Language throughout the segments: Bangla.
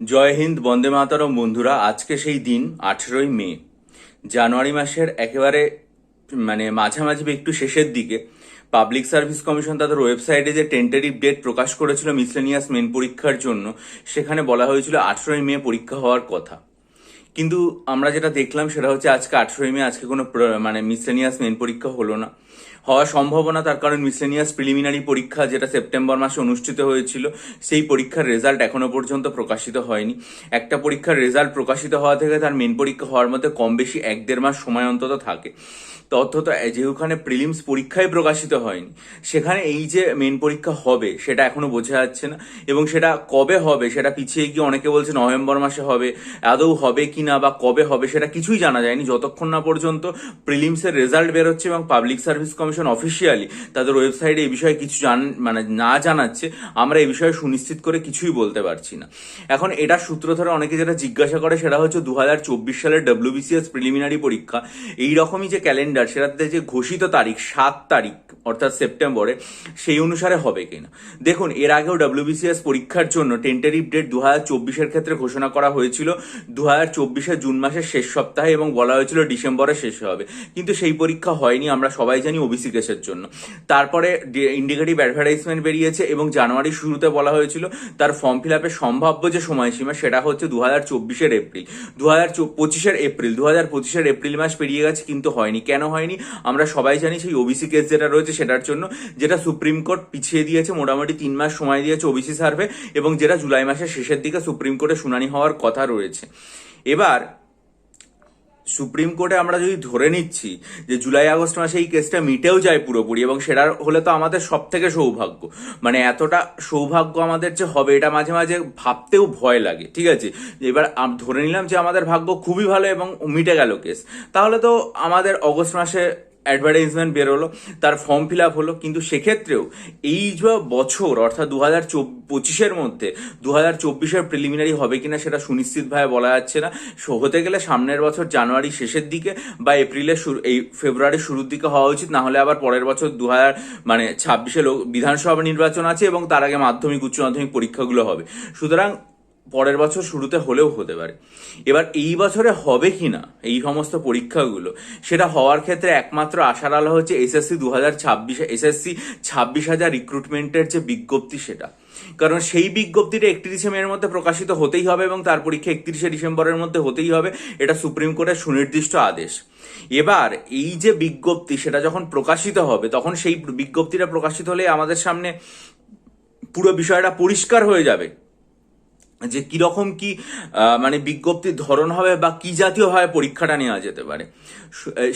জয় হিন্দ, বন্দে মাতরম বন্ধুরা, আজকে সেই দিন, আঠেরোই মে। জানুয়ারি মাসের একেবারে মানে মাঝামাঝি একটু শেষের দিকে, পাবলিক সার্ভিস কমিশন তাদের ওয়েবসাইটে যে টেন্টারিভ ডেট প্রকাশ করেছিল মিসলেনিয়াস মেন পরীক্ষার জন্য, সেখানে বলা হয়েছিল আঠেরোই মে পরীক্ষা হওয়ার কথা। কিন্তু আমরা যেটা দেখলাম সেটা হচ্ছে আজকে আঠেরোই মে, আজকে কোনো মানে মিসলেনিয়াস মেন পরীক্ষা হলো না। হওয়ার সম্ভাবনা, তার কারণ মিসলেনিয়াস প্রিলিমিনারি পরীক্ষা যেটা সেপ্টেম্বর মাসে অনুষ্ঠিত হয়েছিল, সেই পরীক্ষার রেজাল্ট এখনও পর্যন্ত প্রকাশিত হয়নি। একটা পরীক্ষার রেজাল্ট প্রকাশিত হওয়া থেকে তার মেন পরীক্ষা হওয়ার মধ্যে কম বেশি এক দেড় মাস সময় অন্তত থাকে। তথ্য তো যেখানে প্রিলিমস পরীক্ষাই প্রকাশিত হয়নি, সেখানে এই যে মেন পরীক্ষা হবে, সেটা এখনও বোঝা যাচ্ছে না। এবং সেটা কবে হবে, সেটা পিছিয়ে গিয়ে অনেকে বলছে নভেম্বর মাসে হবে, আদৌ হবে কি না বা কবে হবে, সেটা কিছুই জানা যায়নি। যতক্ষণ না পর্যন্ত প্রিলিমসের রেজাল্ট বেরোচ্ছে এবং পাবলিক সার্ভিস কমিশন অফিসিয়ালি তাদের ওয়েবসাইটে এই বিষয়ে কিছু জান মানে না জানাচ্ছে, আমরা এই বিষয়ে সুনিশ্চিত করে কিছুই বলতে পারছি না। এখন এটা সূত্র ধরে অনেকে যেটা জিজ্ঞাসা করে সেটা হচ্ছে দু হাজার চব্বিশ সালের ডব্লিউবিসিএস প্রিলিমিনারি পরীক্ষা। এই রকমই যে ক্যালেন্ডার সেটাতে যে ঘোষিত তারিখ, সাত তারিখ, অর্থাৎ সেপ্টেম্বরে, সেই অনুসারে হবে কিনা। দেখুন, এর আগেও ডব্লিউবিসিএস পরীক্ষার জন্য টেন্টারিভ ডেট দু হাজার চব্বিশের ক্ষেত্রে ঘোষণা করা হয়েছিল। দু হাজার চব্বিশে জুন মাসের শেষ সপ্তাহে এবং বলা হয়েছিল ডিসেম্বরে শেষে হবে। কিন্তু সেই পরীক্ষা হয়নি, আমরা সবাই জানি ওবিসি কেসের জন্য। তারপরে ইন্ডিকেটিভ অ্যাডভার্টাইজমেন্ট বেরিয়েছে এবং জানুয়ারি শুরুতে বলা হয়েছিল তার ফর্ম ফিল আপের সম্ভাব্য যে সময়সীমা সেটা হচ্ছে দু হাজার চব্বিশের এপ্রিল। দু হাজার পঁচিশের এপ্রিল দু হাজার পঁচিশের এপ্রিল মাস পেরিয়ে গেছে কিন্তু হয়নি। কেন হয়নি? আমরা সবাই জানি সেই ওবিসি কেস যেটা রয়েছে সেটার জন্য, যেটা সুপ্রিম কোর্ট পিছিয়ে দিয়েছে, মোটামুটি তিন মাস সময় দিয়েছে ওবিসি সার্ভে এবং যেটা জুলাই মাসের শেষের দিকে সুপ্রিম কোর্টে শুনানি হওয়ার কথা রয়েছে। এবার সুপ্রিম কোর্টে আমরা যদি ধরে নিচ্ছি যে জুলাই আগস্ট মাসে এই কেসটা মিটেও যায় পুরোপুরি এবং সেটা হলে তো আমাদের সব থেকে সৌভাগ্য। মানে এতটা সৌভাগ্য আমাদের যে হবে এটা মাঝে মাঝে ভাবতেও ভয় লাগে, ঠিক আছে? এবার ধরে নিলাম যে আমাদের ভাগ্য খুবই ভালো এবং মিটে গেল কেস। তাহলে তো আমাদের অগস্ট মাসে অ্যাডভার্টাইজমেন্ট বেরোলো তার ফর্ম ফিল আপ হলো। কিন্তু সেক্ষেত্রেও এই যে বছর, অর্থাৎ দু হাজার পঁচিশের মধ্যে দু হাজার চব্বিশের প্রিলিমিনারি হবে কিনা সেটা সুনিশ্চিতভাবে বলা যাচ্ছে না। সো, হতে গেলে সামনের বছর জানুয়ারি শেষের দিকে বা এপ্রিলের শুরু, এই ফেব্রুয়ারির শুরুর দিকে হওয়া উচিত। না হলে আবার পরের বছর দু হাজার মানে ছাব্বিশে লোক, বিধানসভা নির্বাচন আছে এবং তার আগে মাধ্যমিক, উচ্চ মাধ্যমিক পরীক্ষাগুলো হবে। সুতরাং পরের বছর শুরুতে হলেও হতে পারে। এবার এই বছরে হবে কি না এই সমস্ত পরীক্ষাগুলো, সেটা হওয়ার ক্ষেত্রে একমাত্র আশার আলো হচ্ছে এসএসসি দু হাজার ছাব্বিশে, এসএসসি ছাব্বিশ হাজার রিক্রুটমেন্টের যে বিজ্ঞপ্তি সেটা। কারণ সেই বিজ্ঞপ্তিটা একত্রিশে মের মধ্যে প্রকাশিত হতেই হবে এবং তার পরীক্ষা একত্রিশে ডিসেম্বরের মধ্যে হতেই হবে, এটা সুপ্রিম কোর্টের সুনির্দিষ্ট আদেশ। এবার এই যে বিজ্ঞপ্তি, সেটা যখন প্রকাশিত হবে, তখন সেই বিজ্ঞপ্তিটা প্রকাশিত হলে আমাদের সামনে পুরো বিষয়টা পরিষ্কার হয়ে যাবে। যে কীরকম কি মানে বিজ্ঞপ্তির ধরন হবে বা কি জাতীয়ভাবে পরীক্ষাটা নেওয়া যেতে পারে।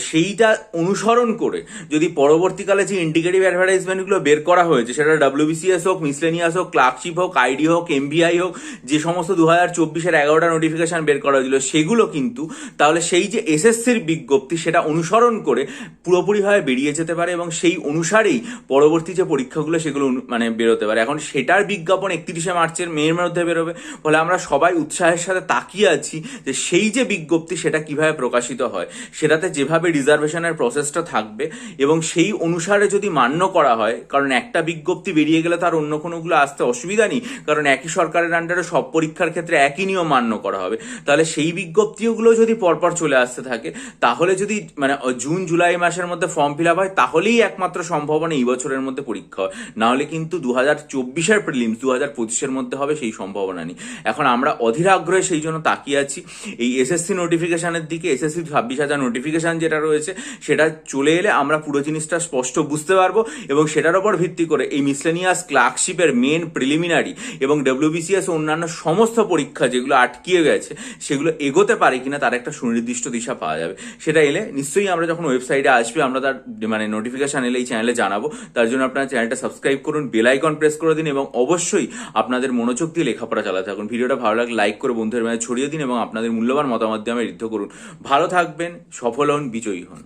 সেইটা অনুসরণ করে যদি পরবর্তীকালে যে ইন্ডিকেটিভ অ্যাডভার্টাইজমেন্টগুলো বের করা হয়েছে, সেটা ডাব্লিউবিসিএস হোক মিসলেনিয়াস হোক ক্লার্কশিপ হোক আইডি হোক এমবিআই হোক, যে সমস্ত দু হাজার চব্বিশের এগারোটা নোটিফিকেশন বের করা হয়েছিল, সেগুলো কিন্তু তাহলে সেই যে এসএসসির বিজ্ঞপ্তি সেটা অনুসরণ করে পুরোপুরিভাবে বেরিয়ে যেতে পারে এবং সেই অনুসারেই পরবর্তী যে পরীক্ষাগুলো সেগুলো মানে বেরোতে পারে। এখন সেটার বিজ্ঞাপন একত্রিশে মার্চের মেয়ের মধ্যে বেরোবে। ফলে আমরা সবাই উৎসাহের সাথে তাকিয়ে আছি যে সেই যে বিজ্ঞপ্তি সেটা কীভাবে প্রকাশিত হয়, সেটাতে যেভাবে রিজার্ভেশনের প্রসেসটা থাকবে এবং সেই অনুসারে যদি মান্য করা হয়, কারণ একটা বিজ্ঞপ্তি বেরিয়ে গেলে তার অন্য কোনোগুলো আসতে অসুবিধা নেই, কারণ একই সরকারের আন্ডারে সব পরীক্ষার ক্ষেত্রে একই নিয়ম মান্য করা হবে। তাহলে সেই বিজ্ঞপ্তিগুলো যদি পরপর চলে আসতে থাকে, তাহলে যদি মানে জুন জুলাই মাসের মধ্যে ফর্ম ফিল আপ হয়, তাহলেই একমাত্র সম্ভাবনা এই বছরের মধ্যে পরীক্ষা হয়। নাহলে কিন্তু দু হাজার চব্বিশের প্রিলিমস দু হাজার পঁচিশের মধ্যে হবে সেই সম্ভাবনা নেই। এখন আমরা অধীর আগ্রহে সেই জন্য তাকিয়ে আছি। এই এসএসসি নোটিফিকেশনের দিকে এসএসসি ছাব্বিশ হাজার নোটিফিকেশান যেটা রয়েছে, সেটা চলে এলে আমরা পুরো জিনিসটা স্পষ্ট বুঝতে পারব এবং সেটার উপর ভিত্তি করে এই মিসলেনিয়াস ক্লার্কশিপের মেন প্রিলিমিনারি এবং ডব্লিউবিসিএস অন্যান্য সমস্ত পরীক্ষা যেগুলো আটকিয়ে গেছে, সেগুলো এগোতে পারে কিনা তার একটা সুনির্দিষ্ট দিশা পাওয়া যাবে। সেটা এলে নিশ্চয়ই আমরা যখন ওয়েবসাইটে আসবে, আমরা তার মানে নোটিফিকেশন এলে এই চ্যানেলে জানাব। তার জন্য আপনারা চ্যানেলটা সাবস্ক্রাইব করুন বেল আইকন প্রেস করে দিন এবং অবশ্যই আপনাদের মনোযোগ দিয়ে লেখাপড়া চালাতে থাকুন। ভিডিওটা ভালো লাগলে লাইক করে বন্ধুদের মাঝে ছড়িয়ে দিন এবং আপনাদের মূল্যবান মতামত দিয়ে আমি ঋদ্ধ করুন। ভালো থাকবেন, সফল হন, বিজয়ী হন।